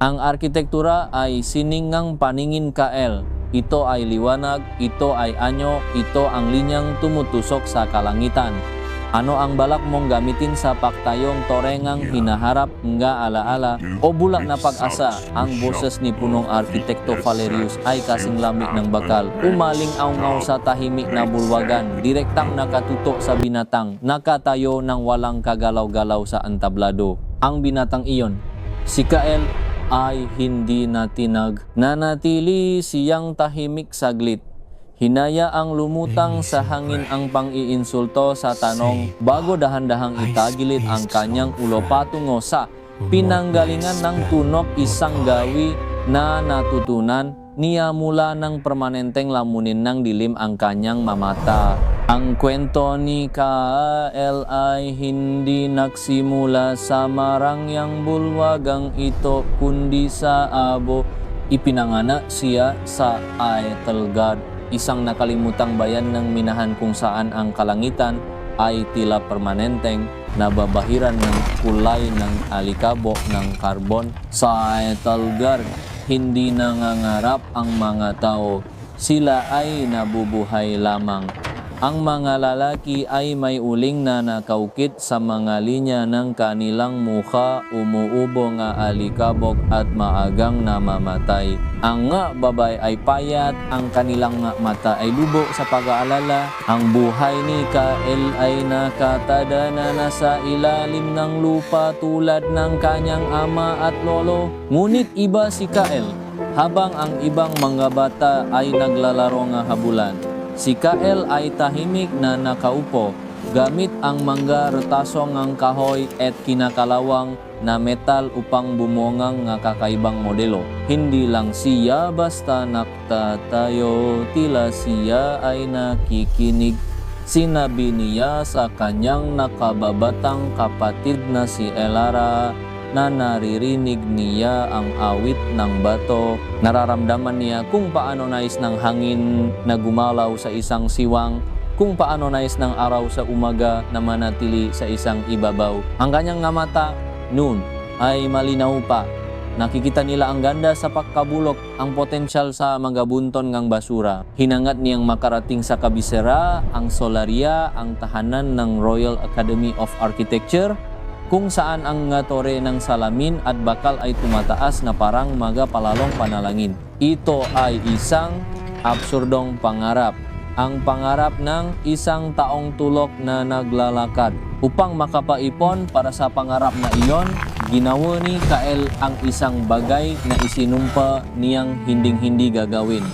Ang arkitektura ay siningang paningin KL. Ito ay liwanag, ito ay anyo, ito ang linyang tumutusok sa kalangitan. Ano ang balak mong gamitin sa paktayong torengang hinaharap nga alaala o bulak na pag-asa? Ang boses ni punong arkitekto Valerius ay kasing lamig ng bakal. Umaling aungaw sa tahimik na bulwagan, direktang nakatutok sa binatang, nakatayo ng walang kagalaw-galaw sa antablado. Ang binatang iyon, si Kael ay hindi natinag. Nanatili siyang tahimik saglit. Hinaya ang lumutang sa hangin ang pang-iinsulto sa tanong bago dahan-dahang itagilid ang kanyang ulo patungo sa pinanggalingan ng tunok isang gawi na natutunan niya mula ng permanenteng lamunin ng dilim ang kanyang mamata. Ang kwento ni Kael ay hindi nagsimula sa marangyang bulwagang ito kundi sa abo. Ipinangana siya sa Aetelgard, isang nakalimutang bayan ng minahan kung saan ang kalangitan ay tila permanenteng nababahiran ng kulay ng alikabok ng karbon. Sa Aetelgard, hindi nangangarap ang mga tao. Sila ay nabubuhay lamang. Ang mga lalaki ay may uling na nakaukit sa mga linya ng kanilang mukha, umuubo nga alikabok at maagang namamatay. Ang nga babay ay payat, ang kanilang mata ay lubo sa pag-aalala. Ang buhay ni Kael ay nakatada na nasa ilalim ng lupa tulad ng kanyang ama at lolo. Ngunit iba si Kael, habang ang ibang mga bata ay naglalaro nga habulan. Si Kael ay tahimik na nakaupo gamit ang mangga retasong ang kahoy at kinakalawang na metal upang bumongang nga kakaibang modelo. Hindi lang siya basta naktatayo, tila siya ay nakikinig. Sinabi niya sa kanyang nakababatang kapatid na si Elara na naririnig niya ang awit ng bato. Nararamdaman niya kung paano nais ng hangin na gumalaw sa isang siwang, kung paano nais ng araw sa umaga na manatili sa isang ibabaw. Ang kanyang nga mata, noon, ay malinaw pa. Nakikita nila ang ganda sa pagkabulok, ang potensyal sa mga bunton ngang basura. Hinangat niyang makarating sa kabisera, ang solaria, ang tahanan ng Royal Academy of Architecture, kung saan ang tore ng salamin at bakal ay tumataas na parang mga palalong panalangin. Ito ay isang absurdong pangarap. Ang pangarap ng isang taong tulok na naglalakad. Upang makapaipon para sa pangarap na iyon, ginawa ni Kael ang isang bagay na isinumpa niyang hinding-hindi gagawin.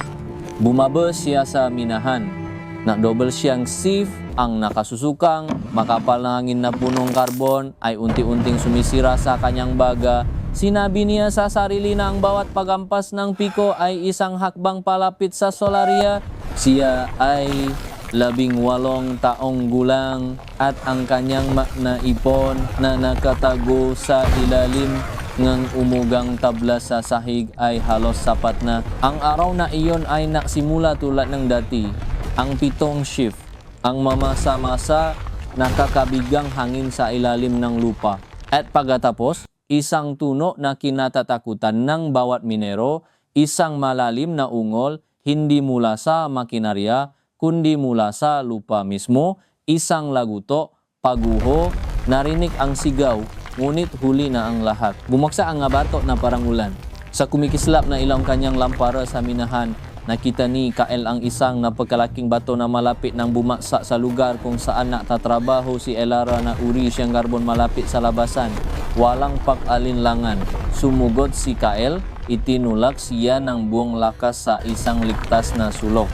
Bumaba siya sa minahan. Na double siyang sieve ang nakasusukang, makapal na hangin na punong karbon ay unti-unting sumisira sa kanyang baga. Sinabi niya sa sarili na ang bawat pagampas ng piko ay isang hakbang palapit sa solaria. Siya ay labing walong taong gulang at ang kanyang naipon na nakatago sa ilalim ng umugang tabla sa sahig ay halos sapat na. Ang araw na iyon ay naksimula tulad ng dati. Ang pitong shift ang mamasa-masa nakakabigang hangin sa ilalim ng lupa. At pagkatapos, isang tuno na kinatatakutan ng bawat minero, isang malalim na ungol, hindi mula sa makinarya, kundi mula sa lupa mismo, isang laguto, paguho, narinig ang sigaw, ngunit huli na ang lahat. Bumaksa ang nga bato na parang ulan. Sa kumikislap na ilang kanyang lampara sa minahan, Nakita ni Kael ang isang napagkalaking bato na malapit ng bumaksa sa lugar kung saan natatrabaho si Elara na uri siyang karbon malapit sa labasan. Walang pag-alinlangan. Sumugot si Kael, itinulak siya ng buong lakas sa isang ligtas na sulok.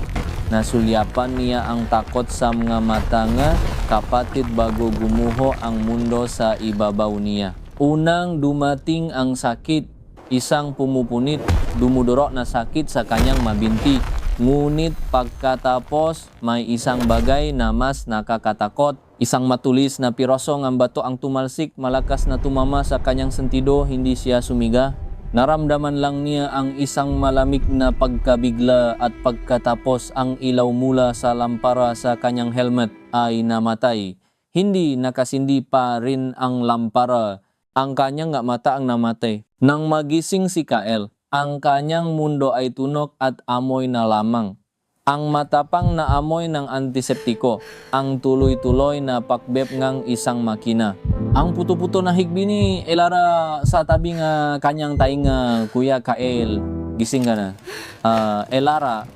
Nasulyapan niya ang takot sa mga mata nga kapatid bago gumuho ang mundo sa ibabaw niya. Unang dumating ang sakit isang pumupunit, dumudurok na sakit sa kanyang mabinti. Ngunit pagkatapos, may isang bagay na mas nakakatakot. Isang matulis na pirosong ang bato ang tumalsik, malakas na tumama sa kanyang sentido, hindi siya sumiga. Naramdaman lang niya ang isang malamig na pagkabigla at pagkatapos ang ilaw mula sa lampara sa kanyang helmet ay namatay. Hindi nakasindi pa rin ang lampara. Ang kanyang nga mata ang namatay. Nang magising si Kael, ang kanyang mundo ay tunok at amoy na lamang. Ang matapang na amoy ng antiseptiko, ang tuloy-tuloy na pakbep ngang isang makina. Ang puto-puto na higbi ni Elara sa tabi nga kanyang taing nga Kuya Kael, gising ka na. Ah, Elara,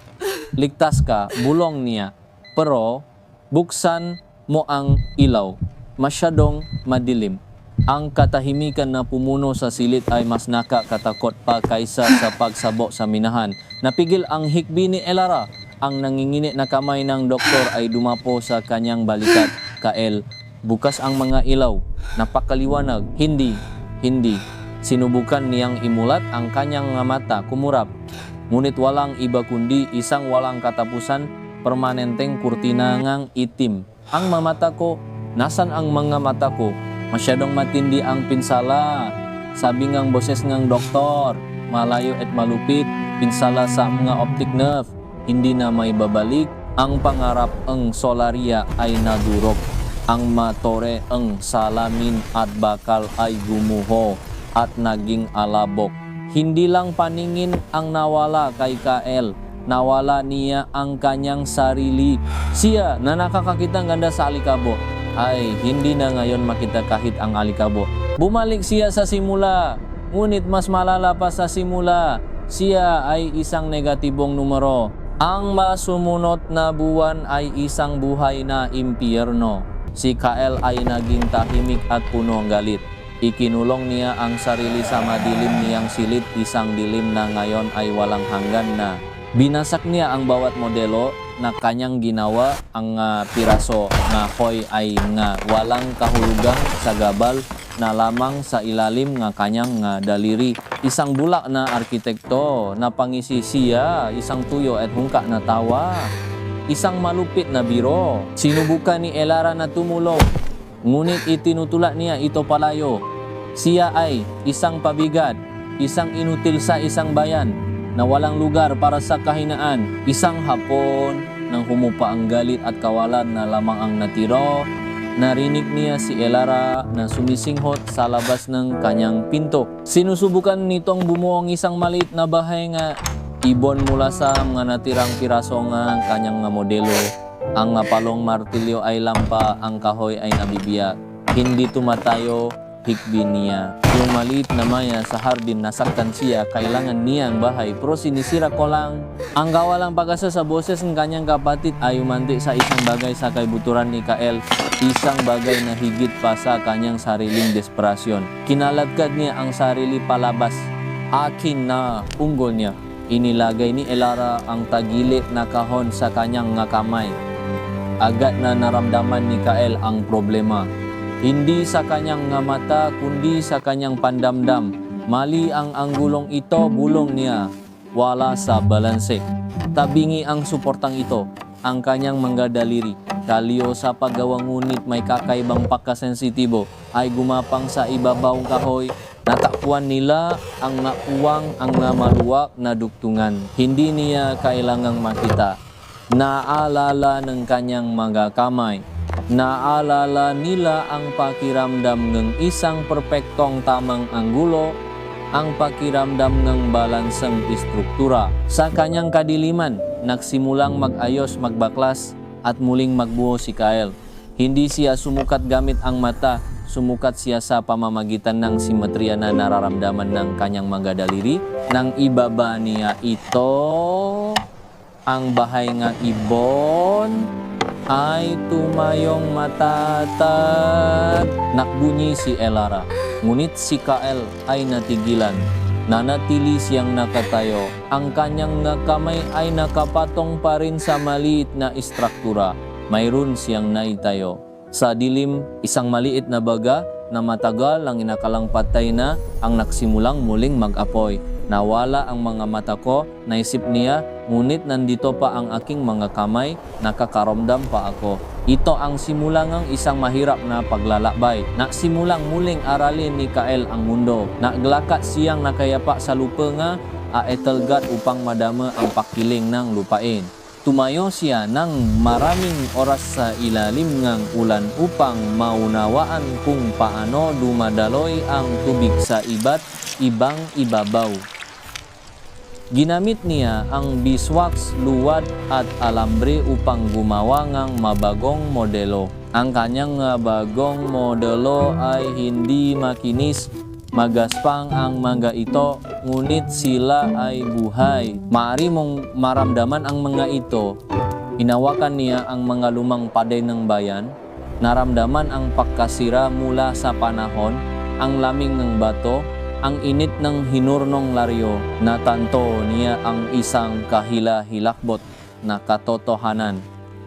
ligtas ka, bulong niya. Pero, buksan mo ang ilaw. Masyadong madilim. Ang katahimikan na pumuno sa silit ay mas nakakatakot pa kaysa sa pagsabo sa minahan. Napigil ang hikbi ni Elara. Ang nanginginit na kamay ng doktor ay dumapo sa kanyang balikat. Kael, bukas ang mga ilaw. Napakaliwanag. Hindi, hindi. Sinubukan niyang imulat ang kanyang mga mata, kumurap. Ngunit walang iba kundi isang walang katapusan, permanenteng kurtina ngang itim. Ang mga mata ko, nasan ang mga mata ko? Masyadong matindi ang pinsala. Sabi ngang boses ngang doktor, malayo at malupit, pinsala sa mga optic nerve. Hindi na may babalik. Ang pangarap ang solaria ay nadurog. Ang matore ang salamin at bakal ay gumuho at naging alabok. Hindi lang paningin ang nawala kay Kael, nawala niya ang kanyang sarili. Siya na nakakakita ng ganda sa alikabo ay hindi na ngayon makita kahit ang alikabo. Bumalik siya sa simula, ngunit mas malala pa sa simula. Siya ay isang negatibong numero. Ang masumunot na buwan ay isang buhay na impyerno. Si Kael ay naging tahimik at puno ng galit. Ikinulong niya ang sarili sa madilim niyang silid, isang dilim na ngayon ay walang hanggan na. Binasak niya ang bawat modelo na kanyang ginawa ang ah, piraso na hoy ay nga walang kahulugan sa gabal na lamang sa ilalim nga kanyang nga daliri. Isang bulak na arkitekto na pangisi siya, isang tuyo at hungka na tawa. Isang malupit na biro. Sinubukan ni Elara na tumulong, ngunit itinutulak niya ito palayo. Siya ay isang pabigat, isang inutil sa isang bayan na walang lugar para sa kahinaan. Isang hapon nang humupa ang galit at kawalan na lamang ang natiro, narinig niya si Elara na sumisinghot sa labas ng kanyang pinto. Sinusubukan nitong bumuong isang maliit na bahay nga ibon mula sa mga natirang piraso nga kanyang nga modelo. Ang nga palong martilyo ay lampa, ang kahoy ay nabibiyak. Hindi tumatayo, hikbi niya. Yung maliit na maya sa hardin, nasaktan siya, kailangan niya ang bahay, pero sinisira ko lang. Ang kawalang pag-asa sa boses ng kanyang kapatid ay umanti sa isang bagay sa kaibuturan ni Kael, isang bagay na higit pa sa kanyang sariling desperasyon. Kinaladkad niya ang sarili palabas. Akin na unggol niya. Inilagay ni Elara ang tagili na kahon sa kanyang nga kamay. Agad na naramdaman ni Kael ang problema. Hindi sa kanyang mata, kundi sa kanyang pandamdam. Mali ang anggulong ito, bulong niya. Wala sa balanse. Tabingi ang suportang ito, ang kanyang mga daliri. Kaliyo sa paggawa ngunit may kakaibang pagkasensitibo ay gumapang sa ibabawang kahoy. Natakpuan nila ang nauwang ang namaluwak na duktungan. Hindi niya kailangang makita. Naalala ng kanyang mga kamay. Naalala nila ang pakiramdam ng isang perpektong tamang anggulo, ang pakiramdam ng balansang istruktura. Sa kanyang kadiliman, nagsimulang mag-ayos, magbaklas, at muling magbuo si Kyle. Hindi siya sumukat gamit ang mata, sumukat siya sa pamamagitan ng simetriya na nararamdaman ng kanyang mga daliri. Nang ibaba niya ito, ang bahay nga ibon ay tumayong matatag. Nakbunyi si Elara, ngunit si Kael ay natigilan. Nanatili siyang nakatayo. Ang kanyang kamay ay nakapatong pa rin sa maliit na istruktura. Mayroon siyang naitayo. Sa dilim, isang maliit na baga na matagal ang inakalang patay na ang nagsimulang muling mag-apoy. Nawala ang mga mata ko, naisip niya, ngunit nandito pa ang aking mga kamay, nakakaramdam pa ako. Ito ang simula ng isang mahirap na paglalakbay. Nagsimulang muling aralin ni Kael ang mundo. Naglakat siyang nakayapa sa lupa nga, aetelgat upang madama ang pakiling ng lupain. Tumayo siya ng maraming oras sa ilalim ng ulan upang maunawaan kung paano dumadaloy ang tubig sa iba't ibang ibabaw. Ginamit niya ang beeswax, luwad at alambre upang gumawa ng mabagong modelo. Ang kanyang mga bagong modelo ay hindi makinis, magaspang ang mga ito, ngunit sila ay buhay. Maari mong maramdaman ang mga ito. Hinawakan niya ang mga lumang paday ng bayan, naramdaman ang pagkasira mula sa panahon, ang laming ng bato, ang init ng hinurnong laryo, natanto niya ang isang kahila-hilakbot na katotohanan.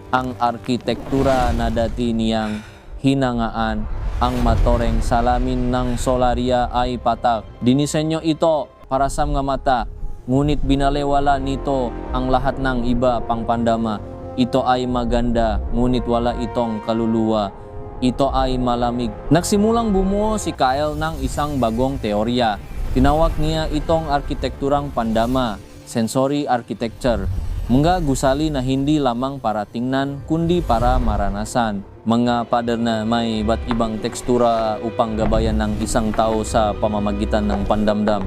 Ang arkitektura na dati niyang hinangaan, ang matoreng salamin ng solaria ay patak. Dinisenyo ito para sa mga mata, ngunit binalewala nito ang lahat ng iba pang pandama. Ito ay maganda, ngunit wala itong kaluluwa ito ay malamig. Nagsimulang bumuo si Kyle ng isang bagong teorya. Tinawag niya itong arkitekturang pandama, sensory architecture. Mga gusali na hindi lamang para tingnan, kundi para maranasan. Mga pader na may iba't ibang tekstura upang gabayan ng isang tao sa pamamagitan ng pandamdam.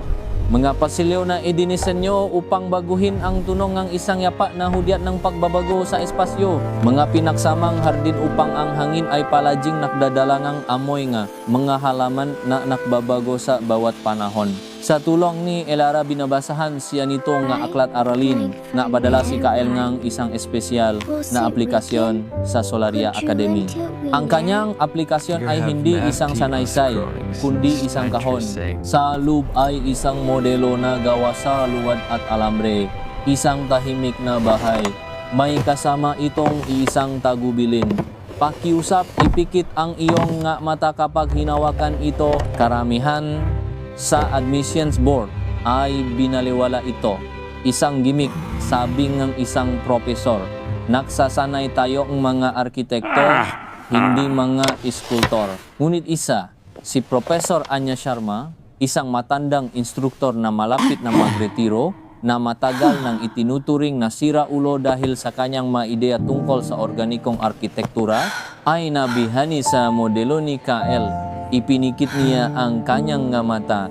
Mga pasilyo na idinisenyo upang baguhin ang tunong ng isang yapa na hudyat ng pagbabago sa espasyo. Mga pinaksamang hardin upang ang hangin ay palaging nakdadala ng amoy nga mga halaman na nakbabago sa bawat panahon. Sa tulong ni Elara binabasahan siya nito nga aklat aralin na badala si Kael ngang isang espesyal na aplikasyon sa Solaria Academy. Ang kanyang aplikasyon ay hindi isang sanaysay, kundi isang kahon. Sa loob ay isang modelo na gawa sa luwad at alambre, isang tahimik na bahay. May kasama itong isang tagubilin. Pakiusap, ipikit ang iyong nga mata kapag hinawakan ito. Karamihan sa admissions board ay binaliwala ito. Isang gimmick, sabi ng isang profesor. Naksasanay tayo ang mga arkitekto, hindi mga iskultor. Ngunit isa, si Professor Anya Sharma, isang matandang instruktor na malapit na magretiro, na matagal nang itinuturing na sira ulo dahil sa kanyang mga ideya tungkol sa organikong arkitektura, ay nabihani sa modelo ni KL Ipinikit niya ang kanyang nga mata.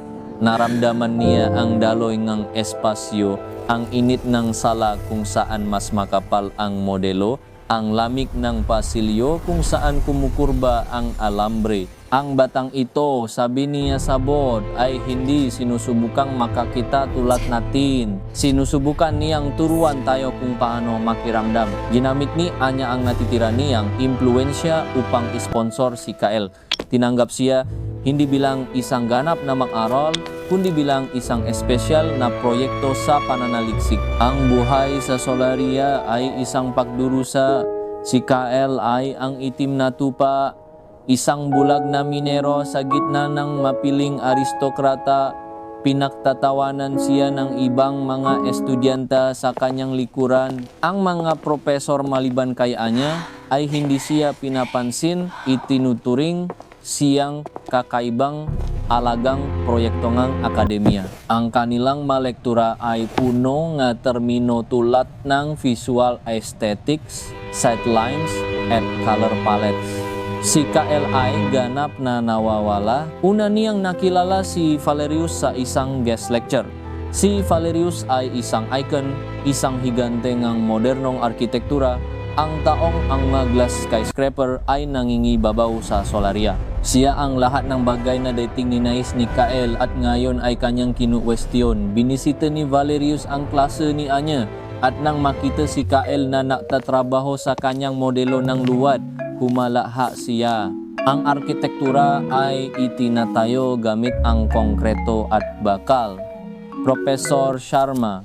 Naramdaman niya ang daloy ng espasyo, ang init ng sala kung saan mas makapal ang modelo, ang lamig ng pasilyo kung saan kumukurba ang alambre. Ang batang ito, sabi niya sa board, ay hindi sinusubukang makakita tulad natin. Sinusubukan niyang turuan tayo kung paano makiramdam. Ginamit ni Anya ang natitira niyang impluensya upang sponsor si Kael. Tinanggap siya hindi bilang isang ganap na mag-aral, kundi bilang isang espesyal na proyekto sa pananaliksik. Ang buhay sa Solaria ay isang pagdurusa. Si Kael ay ang itim na tupa, isang bulag na minero sa gitna ng mapiling aristokrata. Pinaktatawanan siya ng ibang mga estudyanta sa kanyang likuran. Ang mga profesor maliban kay Anya ay hindi siya pinapansin, itinuturing siyang kakaibang alagang proyekto ng akademya. Ang kanilang malektura ay puno nga termino tulad ng visual aesthetics, sightlines, at color palettes. Si KLI ganap na nawawala. Una niyang nakilala si Valerius sa isang guest lecture. Si Valerius ay isang icon, isang higante ng modernong arkitektura. Ang taong ang mga glass skyscraper ay nangingibabaw sa Solaria. Siya ang lahat ng bagay na dating ninais ni Kael at ngayon ay kanyang kinuwestiyon. Binisita ni Valerius ang klase ni Anya at nang makita si Kael na nagtatrabaho sa kanyang modelo ng luwad, humalaha siya. Ang arkitektura ay itinatayo gamit ang konkreto at bakal. Professor Sharma,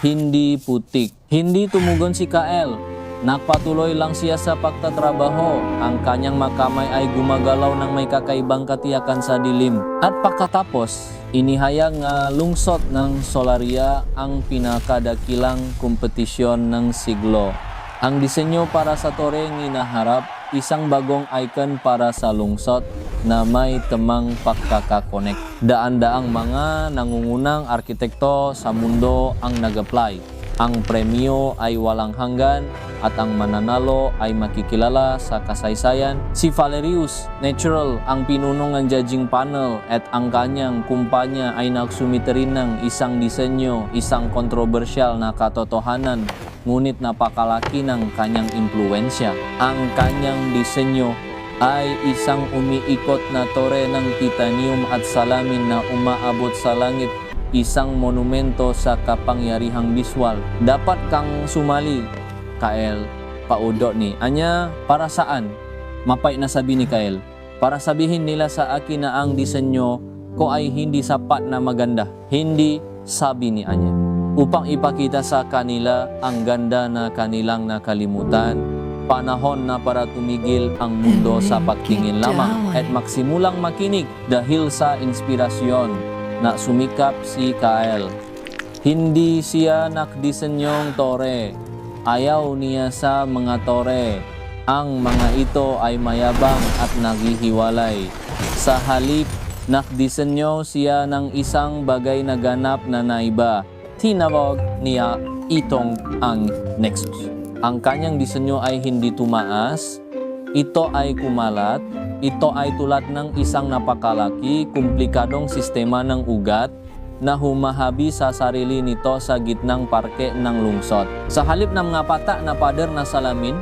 hindi putik. Hindi tumugon si Kael Nagpatuloy lang siya sa pagtatrabaho. Ang kanyang makamay ay gumagalaw ng may kakaibang katiyakan sa dilim. At pagkatapos, inihayag nga lungsot ng Solaria ang pinakadakilang kompetisyon ng siglo. Ang disenyo para sa tore inaharap isang bagong icon para sa lungsot na may temang pagkakakonek. Daan-daang mga nangungunang arkitekto sa mundo ang nag-apply Ang premyo ay walang hanggan at ang mananalo ay makikilala sa kasaysayan. Si Valerius, natural ang pinuno ng judging panel at ang kanyang kumpanya ay nagsumite rin ng isang disenyo, isang kontrobersyal na katotohanan ngunit napakalaki ng kanyang impluensya. Ang kanyang disenyo ay isang umiikot na tore ng titanium at salamin na umaabot sa langit isang monumento sa kapangyarihang biswal. Dapat kang sumali, Kael, paudo ni. Anya, para saan? Mapay na sabi ni Kael. Para sabihin nila sa akin na ang disenyo ko ay hindi sapat na maganda. Hindi, sabi ni Anya. Upang ipakita sa kanila ang ganda na kanilang nakalimutan, panahon na para tumigil ang mundo sa pagtingin lamang at magsimulang makinig dahil sa inspirasyon na sumikap si Kael. Hindi siya nakdisenyong tore. Ayaw niya sa mga tore. Ang mga ito ay mayabang at naghihiwalay. Sa halip, nakdisenyo siya ng isang bagay na ganap na naiba. Tinawag niya itong ang Nexus. Ang kanyang disenyo ay hindi tumaas, ito ay kumalat, ito ay tulad ng isang napakalaki, komplikadong sistema ng ugat na humahabi sa sarili nito sa gitnang parke ng lungsod. Sa halip ng mga pata na pader na salamin,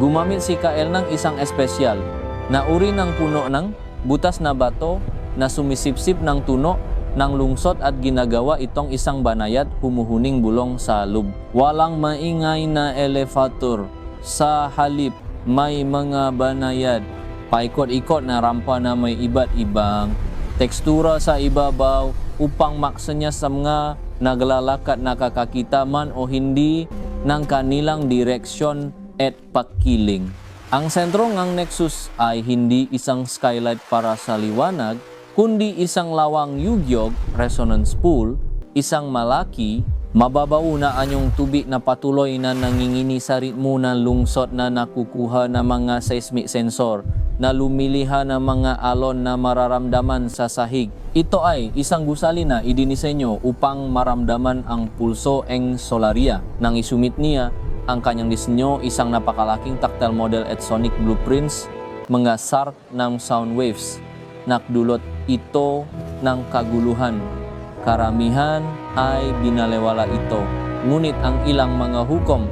gumamit si Kael ng isang espesyal na uri ng puno ng butas na bato na sumisipsip ng tuno ng lungsod at ginagawa itong isang banayad humuhuning bulong sa loob. Walang maingay na elevator. Sa halip, may mga banayad. Paikot-ikot na rampa na may iba't ibang tekstura sa ibabaw upang maksa niya sa mga naglalakad nakakakita man o hindi ng kanilang direksyon at pagkiling. Ang sentro ng Nexus ay hindi isang skylight para sa liwanag, kundi isang lawang yugyog, resonance pool, isang malaki, mababaw na anyong tubig na patuloy na nangingini sa ritmo ng lungsod na nakukuha ng mga seismic sensor na lumiliha ng mga alon na mararamdaman sa sahig. Ito ay isang gusali na idinisenyo upang maramdaman ang pulso ng solaria. Nang isumit niya ang kanyang disenyo, isang napakalaking tactile model at sonic blueprints, mga sark ng sound waves. Nakdulot ito ng kaguluhan. Karamihan ay binalewala ito. Ngunit ang ilang mga hukom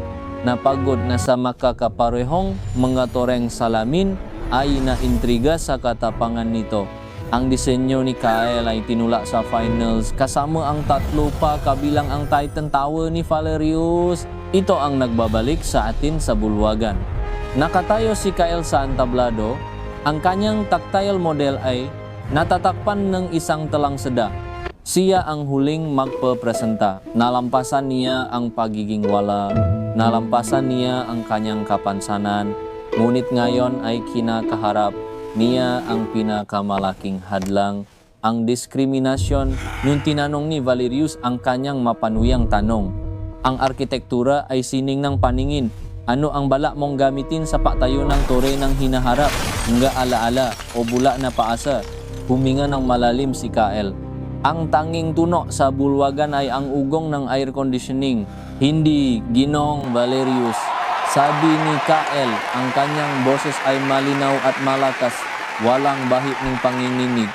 na pagod na sa makakaparehong mga toreng salamin ay naintriga sa katapangan nito. Ang disenyo ni Kyle ay tinula sa finals kasama ang tatlo pa kabilang ang Titan Tower ni Valerius. Ito ang nagbabalik sa atin sa bulwagan. Nakatayo si Kyle sa antablado. Ang kanyang tactile model ay natatakpan ng isang talang seda. Siya ang huling magpapresenta. Nalampasan niya ang pagiging wala. Nalampasan niya ang kanyang kapansanan. Ngunit ngayon ay kinakaharap niya ang pinakamalaking hadlang, ang diskriminasyon. Nung tinanong ni Valerius ang kanyang mapanuyang tanong, ang arkitektura ay sining ng paningin. Ano ang bala mong gamitin sa patayo ng tore ng hinaharap? Nga alaala o bula na paasa? Huminga ng malalim si Kael. Ang tanging tuno sa bulwagan ay ang ugong ng air conditioning, hindi ginong Valerius. Sabi ni Kael, ang kanyang boses ay malinaw at malakas, walang bahit ng panginginig.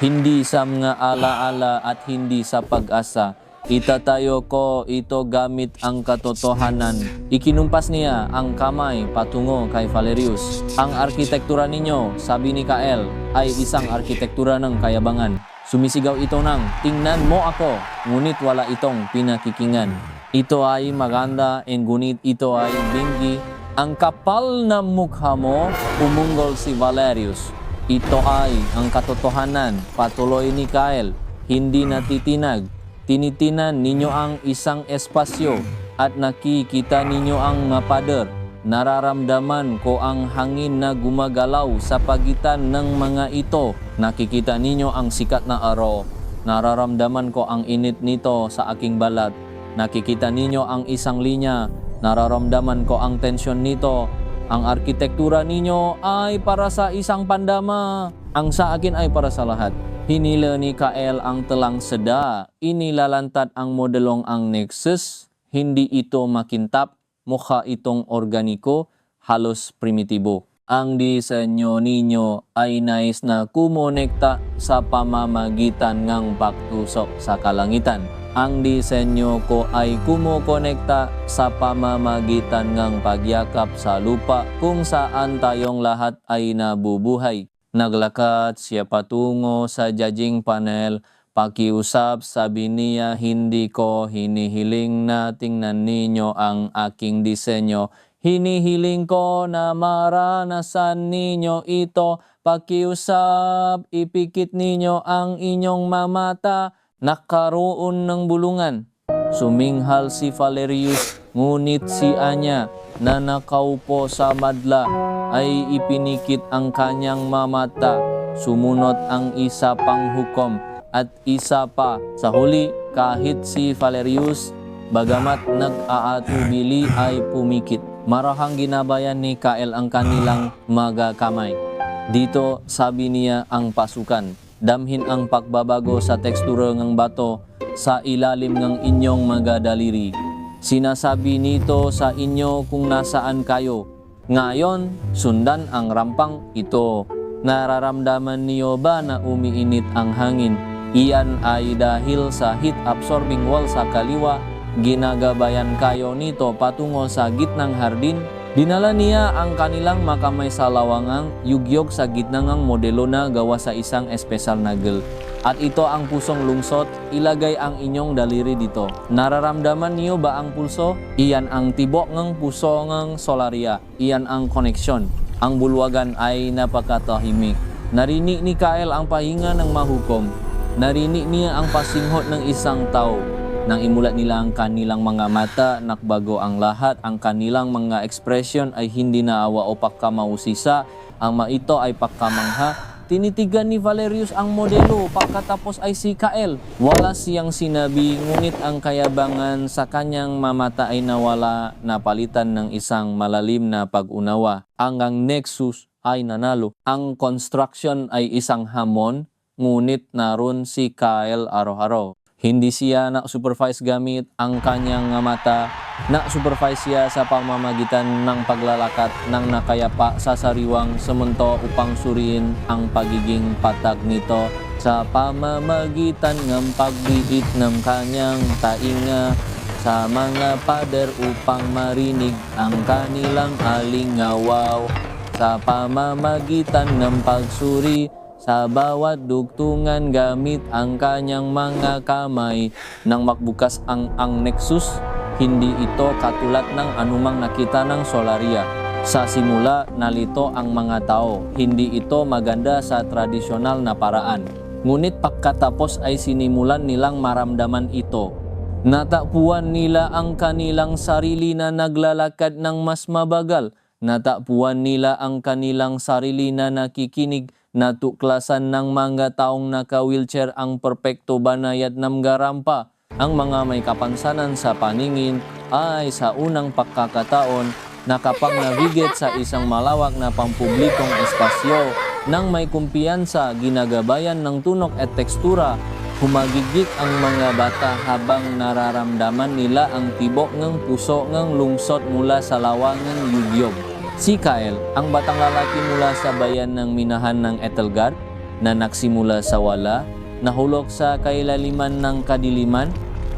Hindi sa mga alaala at hindi sa pag-asa. Itatayo ko ito gamit ang katotohanan. Ikinumpas niya ang kamay patungo kay Valerius. Ang arkitektura ninyo, sabi ni Kael, ay isang arkitektura ng kayabangan. Sumisigaw ito ng, tingnan mo ako, ngunit wala itong pinakikingan. Ito ay maganda, ngunit ito ay binggi. Ang kapal na mukha mo, umunggol si Valerius. Ito ay ang katotohanan, patuloy ni Kael, hindi natitinag. Tinitinan ninyo ang isang espasyo at nakikita ninyo ang mapader. Nararamdaman ko ang hangin na gumagalaw sa pagitan ng mga ito. Nakikita ninyo ang sikat na araw. Nararamdaman ko ang init nito sa aking balat. Nakikita ninyo ang isang linya. Nararamdaman ko ang tensyon nito. Ang arkitektura ninyo ay para sa isang pandama. Ang sa akin ay para sa lahat. Hinila ni Kael ang telang seda. Inilalantad ang modelong ang Nexus. hindi ito makintap, mukha itong organiko, halos primitibo. Ang disenyo ninyo ay nais na kumonekta sa pamamagitan ng pagtusok sa kalangitan. Ang disenyo ko ay kumukonekta sa pamamagitan ng pagyakap sa lupa kung saan tayong lahat ay nabubuhay. Naglakad siya patungo sa judging panel Pakiusap, sabi niya, hindi ko hinihiling na tingnan ninyo ang aking disenyo. Hinihiling ko na maranasan ninyo ito. Pakiusap, ipikit ninyo ang inyong mamata. Nakaroon ng bulungan. Suminghal si Valerius, ngunit si Anya na nakaupo sa madla ay ipinikit ang kanyang mamata. Sumunod ang isa pang hukom at isa pa sa huli kahit si Valerius bagamat nag-aatubili ay pumikit. Marahang ginabayan ni Kael ang kanilang magakamay. Dito sabi niya ang pasukan, damhin ang pagbabago sa tekstura ng bato sa ilalim ng inyong mga daliri. Sinasabi nito sa inyo kung nasaan kayo. Ngayon, sundan ang rampang ito. Nararamdaman niyo ba na umiinit ang hangin? Iyan ay dahil sa heat absorbing wall sa kaliwa, ginagabayan kayo nito patungo sa gitnang hardin. Dinala niya ang kanilang makamay sa lawangang yugyog sa gitna ng modelo na gawa sa isang espesyal na girl. At ito ang pusong lungsot, ilagay ang inyong daliri dito. Nararamdaman niyo ba ang pulso? Iyan ang tibok ng puso ng solaria. Iyan ang koneksyon. Ang bulwagan ay napakatahimik. Narinig ni Kael ang pahinga ng mahukom. Narinig niya ang pasinghot ng isang tao. Nang imulat nila ang kanilang mga mata, nakbago ang lahat. Ang kanilang mga ekspresyon ay hindi naawa o pagkamausisa. Ang maito ay pagkamangha. Tinitigan ni Valerius ang modelo pagkatapos ay si Kael. Wala siyang sinabi ngunit ang kayabangan sa kanyang mamata ay nawala na palitan ng isang malalim na pag-unawa. Hanggang Nexus ay nanalo. Ang construction ay isang hamon ngunit naroon si Kyle araw-araw. Hindi siya na-supervise gamit ang kanyang mata, na-supervise siya sa pamamagitan ng paglalakat ng nakayapa sa sariwang semento upang suriin ang pagiging patag nito. Sa pamamagitan ng pagbiit ng kanyang tainga sa mga pader upang marinig ang kanilang alingawaw. Sa pamamagitan ng pagsuri sa bawat dugtungan gamit ang kanyang mga kamay nang makbukas ang ang nexus, hindi ito katulad ng anumang nakita ng solaria. Sa simula, nalito ang mga tao. Hindi ito maganda sa tradisyonal na paraan. Ngunit pagkatapos ay sinimulan nilang maramdaman ito. Natakpuan nila ang kanilang sarili na naglalakad ng mas mabagal. Natakpuan nila ang kanilang sarili na nakikinig natuklasan ng mga taong naka-wheelchair ang perpekto banayad ng garampa. Ang mga may kapansanan sa paningin ay sa unang pagkakataon nakapang-navigate sa isang malawak na pampublikong espasyo nang may kumpiyansa ginagabayan ng tunok at tekstura Humagigit ang mga bata habang nararamdaman nila ang tibok ng puso ng lungsot mula sa lawangang yugyog. Si Kyle, ang batang lalaki mula sa bayan ng minahan ng Etelgard na nagsimula sa wala, nahulog sa kailaliman ng kadiliman,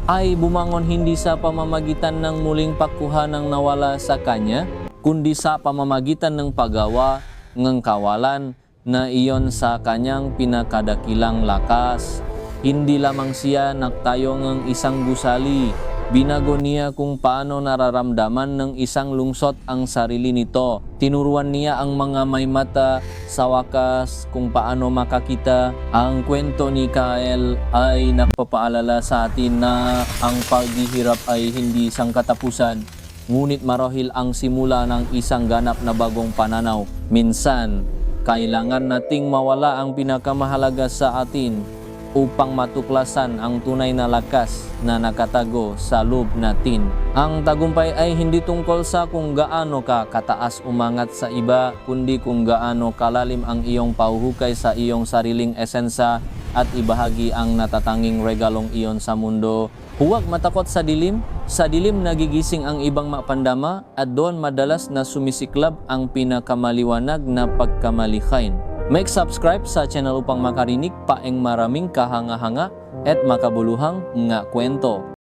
ay bumangon hindi sa pamamagitan ng muling pagkuha ng nawala sa kanya, kundi sa pamamagitan ng paggawa ng kawalan na iyon sa kanyang pinakadakilang lakas. Hindi lamang siya nagtayo ng isang gusali, Binago niya kung paano nararamdaman ng isang lungsot ang sarili nito. Tinuruan niya ang mga may mata sa wakas kung paano makakita. Ang kwento ni Kael ay nagpapaalala sa atin na ang paghihirap ay hindi isang katapusan. Ngunit marahil ang simula ng isang ganap na bagong pananaw. Minsan, kailangan nating mawala ang pinakamahalaga sa atin upang matuklasan ang tunay na lakas na nakatago sa loob natin. Ang tagumpay ay hindi tungkol sa kung gaano ka kataas umangat sa iba, kundi kung gaano kalalim ang iyong pauhukay sa iyong sariling esensa at ibahagi ang natatanging regalong iyon sa mundo. Huwag matakot sa dilim. Sa dilim nagigising ang ibang mapandama at doon madalas na sumisiklab ang pinakamaliwanag na pagkamalikhain. Make subscribe sa channel upang makarinig paeng maraming kahanga-hanga at makabuluhang nga kwento.